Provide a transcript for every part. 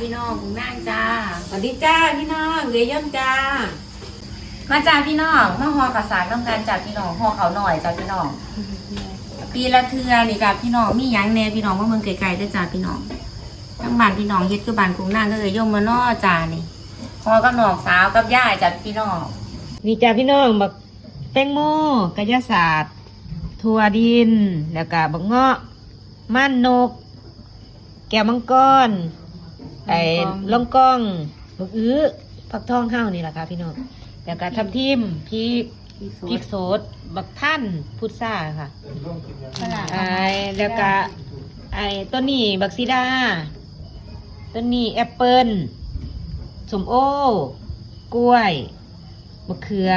พี่น้องคุณนางจ้า สวัสดีจ้าพี่น้องเรย่อมจ้า มาจ้าพี่น้องมาหอกระสานต้องการจากพี่น้องหอเขาหน่อยจ้าพี่น้อง ปีละเทือนี่จ้าพี่น้องมีหยังแหน่พี่น้องว่าเมืองไกลๆได้อจ้าพี่น้องทั้งบ้านพี่น้องเฮ็ดคือบ้านคุณนางก็เลยย่อมมาน้อจ้านี่พอกับน้องสาวกับย่ายจ้าพี่น้อง นี่จ้าพี่น้องบักแตงโมกระยาศาสตร์ถั่วดิน แล้วก็บักเงาะม่านนก แก้วมังกร ไอ้ล่องกล้องบักอื้อผักทองห้าวนี่แหละค่ะพี่น้องแล้วก็ทับทิมพริกพริกสดบักท่านพุทราค่ะไอ้แล้วก็ไอ้ต้นนี้บักซีดาต้นนี้แอปเปิลสมโอกล้วยมะเขือ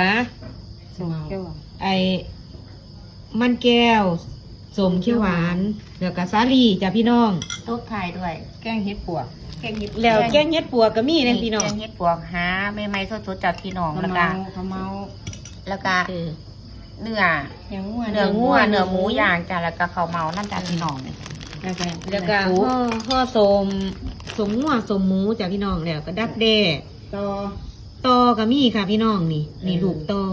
ไอ้มันแก้วสมเขียวหวาน แล้วก็สาลีจ้ะพี่น้องทุกไทยด้วย แกงเห็ดปวกแก งเห็ดแล้วแกงเห็ดปวกก็มีนะพี่น้องแกงเห็ดปวกหาไม่ไม่ๆสดๆจากพี่น้องแล้วก็ขมเมาแล้วก็เออเนื้ออย่างงัวเนื้องัวเนื้อหมูย่างจ้ะแล้วก็ข้าวเมาน้ำตาลพี่น้องแล้วก็ห่อห่อสมสมงัวสมหมูจ้ะพี่น้องแล้วก็ดักแด้ต่อตอก็มีค่ะพี่น้องนี่นี่เออลูกตอ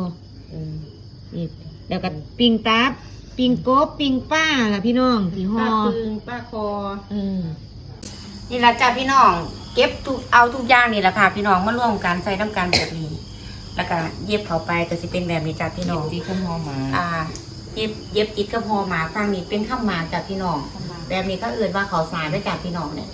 นี่แล้วก็ปิงตับปิงกบปิงป้าล่ะพี่น้องที่ห่อป้าปึงป้าคออืม นี่ละจ้ะพี่น้อง เก็บทุกเอาทุกอย่างนี่แหละค่ะ พี่น้องมาร่วมกันใส่น้ำกันแบบนี้แล้วก็เย็บเข้าไปก็สิเป็นแบบนี้จ้ะพี่น้องตีข้าวหอมหมาอ่าเย็บเย็บจิตกับพอหมาฟังนี่เป็นข้ามหมากจ้ะพี่น้อง แบบนี้ก็เอื่นว่าเขาสารด้วยจ้ะพี่น้องเนี่ย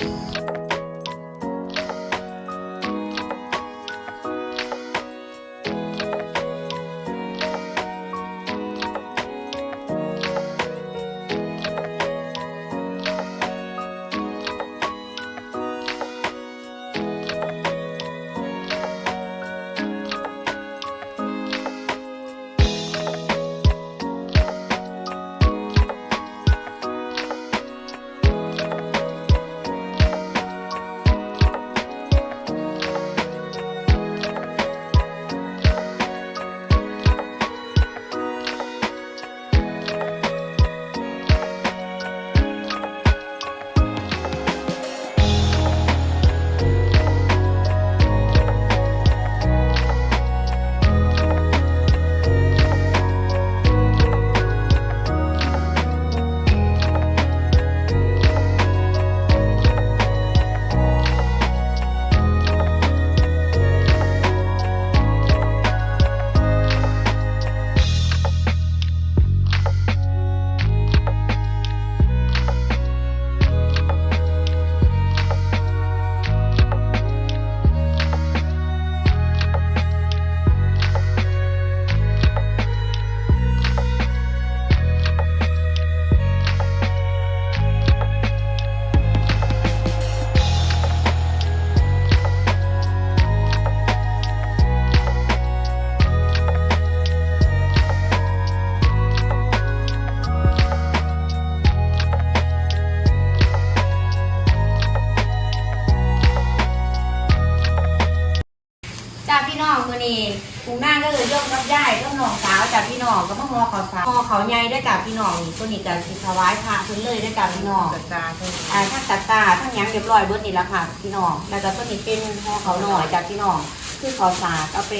น้องมือนี้กรุงหน้าก็เลยยกรับย่ายก็น้องสาวจากพี่น้องก็มาหอเขาสาวหอเขาใหญ่ด้วยกับพี่น้องนี่ตัวนี้ก็สิถวายพระเพิ่นเลยด้วยกับพี่น้องจัดตาเท่าอ่าทั้งตัดตาทั้งหยังเรียบร้อยเบิดนี่ละค่ะพี่น้องแล้วก็ตัวนี้เป็นหอเขาหน่อยจากพี่น้องคือเขาสากเอาไป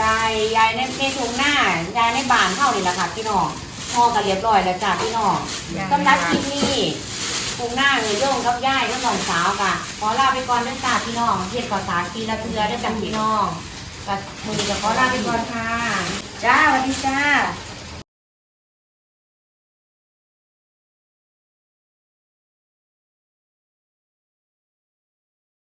ยายยายในในทุ่งหน้ายายในบ้านเท่านี่ละค่ะพี่น้องหอกันเรียบร้อยแล้วจ้าพี่น้องสำหรับคลิปนี้ ทุ่งหน้าเงยโยงกับย่ายกับน้องสาวค่ะขอลาไปก่อนเด้วยตาพี่น้องเพียรขอสารปีละเทือด้วยกันพี่น้องกับมือจะขอลาไปก่อนค่ะจ้าสวัสดีจ้า